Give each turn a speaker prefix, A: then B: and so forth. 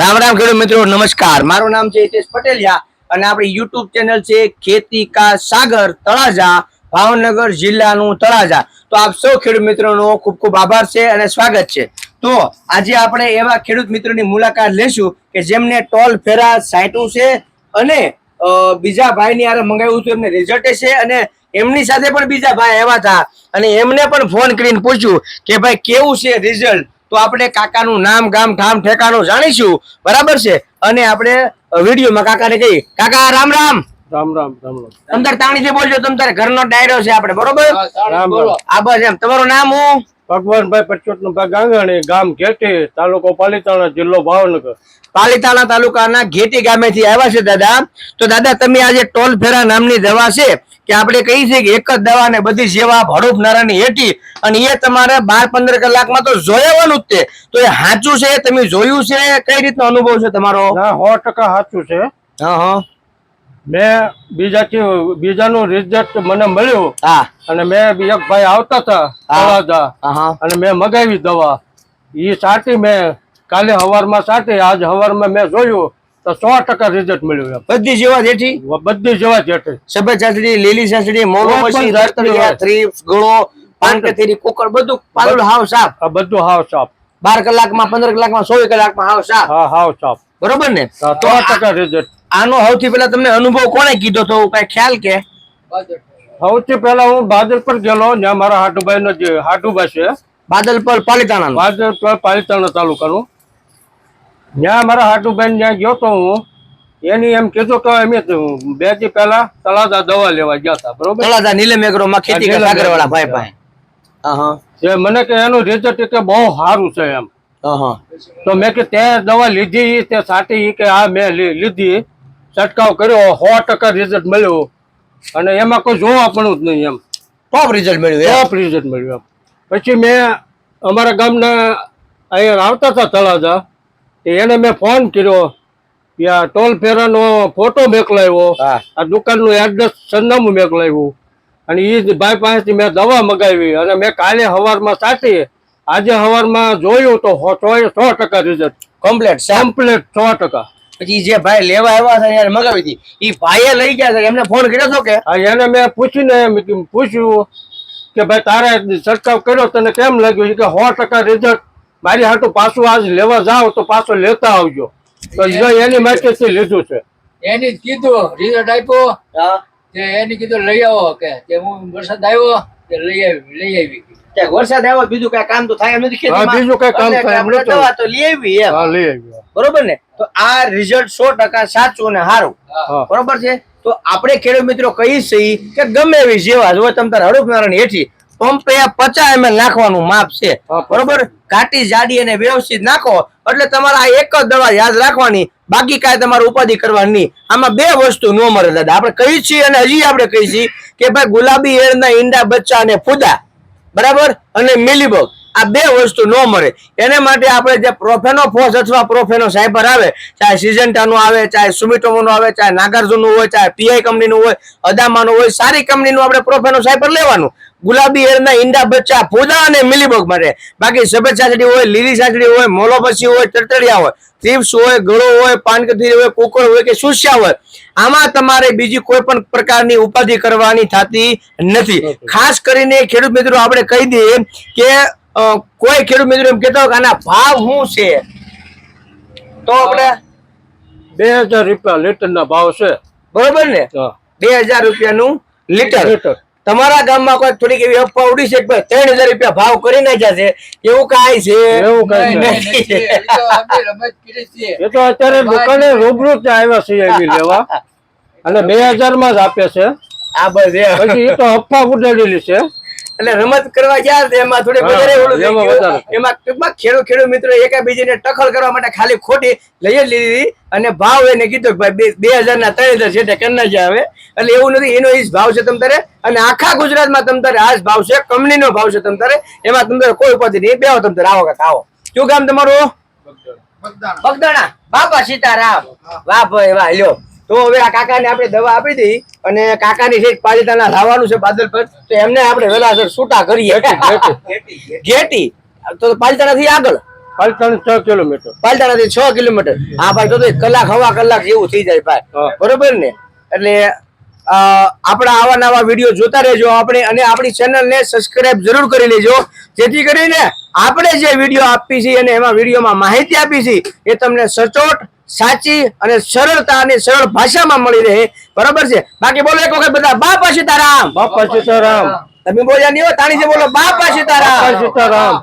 A: રામ રામ ખેડૂત મિત્રો, નમસ્કાર. મારું નામ છે હિતેશ પટેલિયા અને આપણી યુટ્યુબ ચેનલ છે ખેતી કા સાગર તળાજા, ભાવનગર જિલ્લાનું તળાજા. તો આપ સૌ ખેડૂત મિત્રોનો ખૂબ ખૂબ આભાર છે અને સ્વાગત છે. તો આજે આપણે એવા ખેડૂત મિત્રોની મુલાકાત લેશું કે જેમને ટોલ ફેરા સાંટ્યું છે અને બીજા ભાઈની આરે મંગાવ્યું હતું, એમને રિઝલ્ટ છે અને એમની સાથે પણ બીજા ભાઈ આવ્યા હતા. અને એમને પણ ફોન કરીને પૂછ્યું કે ભાઈ કેવું છે રિઝલ્ટ તો આપણે કાકાનું નામ ગામ ઠામ ઠેકાણું જાણીશું. બરાબર છે? અને આપણે વિડીયોમાં કાકાને કહી કાકા રામ રામ.
B: રામ રામ રામ રામ.
A: તારે તાણીથી બોલજો તમ તારે ઘરનો ડાયરો છે આપણે બરોબર? આ બસ એમ. તમારું નામ હું?
B: ભગવાનભાઈ પચોતનું ભાઈ ગાંગાણી ગામ ઘેટી તાલુકો પાલીતાણા જિલ્લો ભાવનગર.
A: પાલીતાણા તાલુકાના ઘેટી ગામેથી આવ્યા છે દાદા. તો દાદા તમે આજે ટોલ ફેરા નામની દવા છે કે આપણે કહી છે કે એક જ દવા ને બધી સેવા હડૂપ નારાની હેઠી અને એ તમારે બાર પંદર કલાકમાં તો જોયાવાનું જ તે. તો એ સાચું છે? તમે જોયું છે? કઈ રીતનો અનુભવ છે તમારો?
B: સો ટકા સાચું છે.
A: હા હા.
B: મેં બીજાથી બીજાનું રિઝલ્ટ મને મળ્યું. અને મેં બીજા ભાઈ આવતા હતા અને મેં મગાવી દવા. એ સાટી મેં કાલે હવારમાં સાટી આજ હવારમાં મેં જોયું તો સો ટકા રિઝલ્ટ મળ્યું
A: બધી જેવા જેઠી?
B: બધી જેવા જેઠી.
A: સભ્ય ચાસડી લીલી ચાસડી મોનો
B: કોઈ
A: મસી
B: પણ જાતની
A: રતરિયા. થ્રીપ્સ ગળો પાનકથેરી કુકર બધું પાલું હાવ સાફ.
B: બધું હાવ સાફ.
A: બાર કલાકમાં પંદર કલાકમાં સોળ કલાકમાં હાવ સાફ.
B: હા હાવ સાફ.
A: બરોબર ને? તો
B: રિઝલ્ટ.
A: આનો સૌથી પહેલા તમને અનુભવ કોણે કીધો તો કઈ ખ્યાલ કે?
B: સૌથી પહેલા હું બાદલ પર ગયેલો જ્યાં મારા હાટુભાઈ નો જે હાટુભાઈ છે
A: બાદલ પર પાલિતાણા
B: બાદલ પર પાલિતાણા તાલુકાનું. ત્યાં મારા હાટુભાઈ જ્યાં ગયો તો હું એની એમ કીધું કે અમે બેથી પહેલા તળાદા દવા લેવા ગયા હતા બરોબર?
A: તળાદા નીલમ એગ્રો માં ખેતી સાગર વાળા ભાઈ ભાઈ હા હા
B: જે મને કે એનું રિઝલ્ટ કે બહુ સારું છે એમ. તો મેં કે તે દવા લીધી તે સાટી કે આ મેં લીધી. છંટકાવ કર્યો સો ટકા રિઝલ્ટ મળ્યું. અને એમાં કોઈ જોવા પણ જ નહીં એમ.
A: ટોપ રિઝલ્ટ મળ્યું.
B: ટોપ રિઝલ્ટ મળ્યું એમ. પછી મેં અમારા ગામના અહીંયા આવતા હતા તળાજા એને મેં ફોન કર્યો આ ટોલ ફેરાનો ફોટો મોકલાવ્યો આ દુકાનનું એડ્રેસ સરનામું મોકલાવ્યું અને એ ભાઈ પાસેથી મેં દવા મગાવી અને મેં કાલે સવારમાં સાટી આજે હવારમાં જોયું તો સો સો ટકા રિઝલ્ટ
A: કમ્પ્લેટ
B: કમ્પ્લેટ સો ટકા.
A: પછી જે ભાઈ લેવા આવ્યા હતા યાર મગાવી હતી એ ભાઈએ લઈ ગયા હતા એમને ફોન કર્યો હતો કે?
B: એને મેં પૂછીને પૂછ્યું કે ભાઈ તારે છંટકાવ કર્યો તને કેમ લાગ્યું? કે સો ટકા રિઝલ્ટ મારી હાટું પાછું આજ લેવા જાવ તો પાછો લેતા આવજો. તો એની માર્કેટથી લીધું છે.
C: એની જ કીધું રિઝલ્ટ આપ્યો. એની કીધું લઈ આવો કે તે હું વરસાદ આવ્યો કે લઈ આવી લઈ આવી.
A: વરસાદ આવ્યો બીજું કઈ કામ તો થાય એમ નથી.
B: બીજું કઈ કામ થાય એમ
A: દવા તો લઈ આવી એમ.
B: હા લઈ
A: બરોબર ને? તો આ રિઝલ્ટ સો ટકા સાચું અને સારું. બરોબર છે? તો આપણે ખેડૂત મિત્રો કહી છીએ કે ગમે એવી જેવા જો તમે તાર હડુપ નારાયણ હેઠી પંપે પચાસ એમએલ નાખવાનું માપ છે. બરોબર? ઘાટી જાડી અને વ્યવસ્થિત નાખો એટલે તમારા આ એક જ દવા યાદ રાખવાની બાકી કાંઈ તમારે ઉપાધિ કરવાની આમાં બે વસ્તુ નો મરે દાદા. આપણે કહી છીએ અને હજી આપણે કહી છીએ કે ભાઈ ગુલાબી એળના ઈંડા બચ્ચા અને ફૂદા. બરાબર? અને મિલીબગ. આ બે વસ્તુ ન મળે. એને માટે આપણે જે પ્રોફેનો ફોસ અથવા પ્રોફેનો સાયબર આવે ચાહે સિઝન્ટાનું આવે ચાહે સુમિટોમોનું આવે ચાહે નાગાર્જુનનું હોય ચાહે પીઆઈ કંપનીનું હોય અદામાનું હોય સારી કંપનીનું આપણે પ્રોફેનો સાયબર લેવાનું. ગુલાબી એરના ઈંડા બચ્ચા ફૂદા અને મિલીબગ માટે. બાકી સફેદ સાસડી હોય લીલી સાસડી હોય મોલોપસી હોય તરતડિયા હોય થ્રીપ્સ હોય ગળો હોય પાનકથી હોય કુકર હોય કે સુસ્યા હોય આમાં તમારે બીજી કોઈ પણ પ્રકારની ઉપાધિ કરવાની થતી નથી. ખાસ કરીને ખેડૂત મિત્રો આપણે કહી દઈએ કે કોઈ ખેડૂત મિત્રો એમ કહેતા કે આના ભાવ શું છે? તો આપણે
B: બે હજાર રૂપિયા લીટરના ભાવ છે.
A: બરોબર ને? બે હજાર રૂપિયાનું લીટર.
B: લીટર.
A: તમારા ગામમાં કોઈ થોડીક એવી અફવા ઉડી છે કે ત્રણ હજાર રૂપિયા ભાવ કરી નાખ્યા છે? એવું કાંઈ છે?
B: એવું કઈ
C: નહીં, એ તો અમે રમત કરી છીએ.
B: એ તો અત્યારે દુકાને રૂબરૂ જ આવ્યા છે એવી લેવા. અને બે હજારમાં જ આપે છે.
A: આ બસ એ.
B: એ તો અફવા ઉડાડેલી છે.
A: એટલે રમત કરવા ગયા એમાં થોડી વધારે
B: એમાં
A: ટૂંકમાં ખેડૂત ખેડૂત મિત્રો એકાબીજાને ટખલ કરવા માટે ખાલી ખોટી લઈ જ લીધી અને ભાવ એને કીધું કે ભાઈ બે- હજાર ના ત્રણ હજાર છે કરના જ આવે એટલે એવું નથી એનો ઈ ભાવ છે તમ તારે. અને આખા ગુજરાતમાં તમ તારે આ જ ભાવ છે કંપનીનો ભાવ છે તમ તારે. એમાં તમતારે કોઈ ઉપાધિ નહીં. બેહો તમતારે આવો કાકા આવો. શું કામ તમારું? બગદાણા. બાપા સીતારામ. વાહ ભાઈ વાહ લ્યો. તો હવે આ કાકાને આપણે દવા આપી દઈ અને કાકાની સીટ પાલિતાના લાવવાનું છે બાદલ પર તો એમને આપણે વેલાસર છૂટા કરીએ. ઘેટી તો પાલિતાણા થી આગળ?
B: પાલતાણ છ કિલોમીટર.
A: પાલતાણાથી છ કિલોમીટર. હા ભાઈ તો કલાક હવા કલાક જેવું થઈ જાય ભાઈ. બરોબર ને? એટલે આપણા આવા નવા વીડિયો જોતા રહેજો આપણે અને આપણી ચેનલને સબસ્ક્રાઇબ જરૂર કરી લેજો. જેથી કરીને આપણે જે વીડિયો આપી છીએ અને એમાં વિડીયોમાં માહિતી આપી છે એ તમને સચોટ સાચી અને સરળતા અને સરળ ભાષામાં મળી રહે. બરોબર છે? બાકી બોલો એક વખત બધા બાપા સીતારામ
B: બાપા સીતારામ
A: તમે બોલ્યા નહીં હોય તાણી જે બોલો બાપા સીતારામ
B: સીતારામ